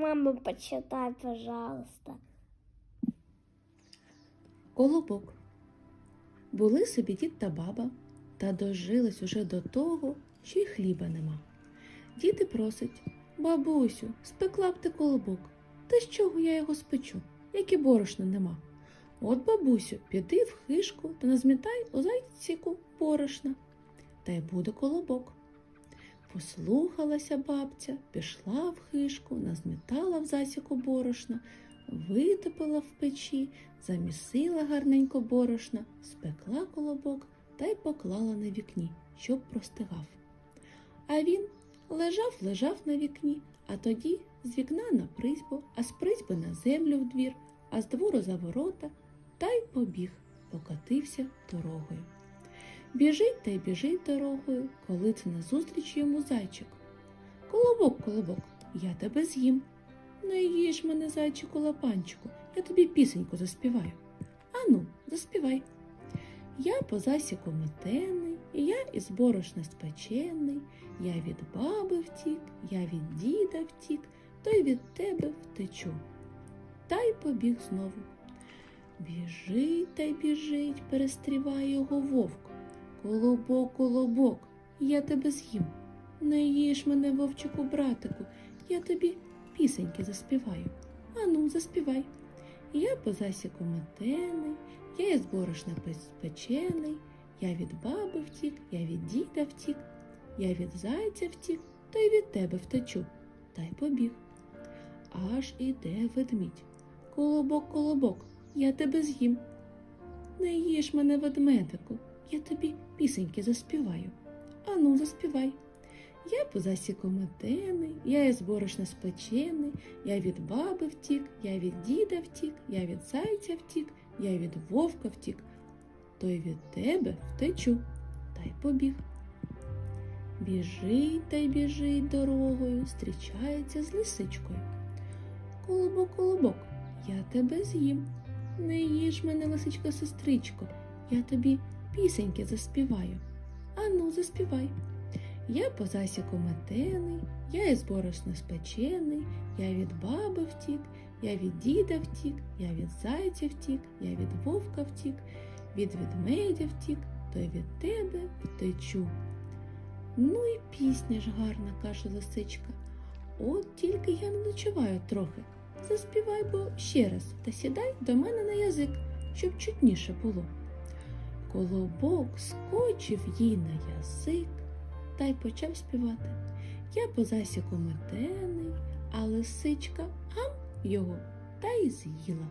Мама, почитай, пожалуйста. Колобок. Були собі дід та баба, та дожились уже до того, що й хліба нема. Діти просить, бабусю, спекла б ти колобок. Та з чого я його спечу, як і борошна нема. От, бабусю, піди в хишку та назмітай у зайціку борошна, та й буде колобок. Послухалася бабця, пішла в хишку, назмітала в засіку борошна, витопила в печі, замісила гарненько борошна, спекла колобок та й поклала на вікні, щоб простигав. А він лежав, лежав на вікні, а тоді з вікна на призьбу, а з призьби на землю в двір, а з двору за ворота, та й побіг, покотився дорогою. Біжить та й біжить дорогою, коли це назустріч йому зайчик. Колобок, колобок, я тебе з'їм. Не їж мене, зайчику лапанчику, я тобі пісеньку заспіваю. Ану, заспівай. Я по засіку метений, я із борошна спечений, я від баби втік, я від діда втік, то й від тебе втечу. Та й побіг знову. Біжить та й біжить, перестріває його вовк. Колобок, колобок, я тебе з'їм. Не їж мене, вовчику, братику, я тобі пісеньки заспіваю. Ану, заспівай. Я по засіку метений, я із борошна печений, я від баби втік, я від діда втік, я від зайця втік, то й від тебе втечу, та й побіг. Аж іде ведмідь. Колобок, колобок, я тебе з'їм. Не їж мене, ведмедику, я тобі пісеньки заспіваю. Ану, заспівай. Я по засіку метений, я із борошна спечений, я від баби втік, я від діда втік, я від зайця втік, я від вовка втік, то й від тебе втечу, та й побіг. Біжить та й біжить дорогою, зустрічається з лисичкою. Колобок, колобок, я тебе з'їм. Не їж мене, лисичко, сестричко, я тобі пісеньки заспіваю. Ану, заспівай. Я по засіку метений, я із борошна спечений, я від баби втік, я від діда втік, я від зайця втік, я від вовка втік, від ведмедя втік, то й від тебе втечу. Ну і пісня ж гарна, каже лисичка. От тільки я не ночуваю трохи. Заспівай бо ще раз та сідай до мене на язик, щоб чутніше було. Колобок скочив їй на язик та й почав співати. Я по засіку метений, а лисичка гам його та й з'їла.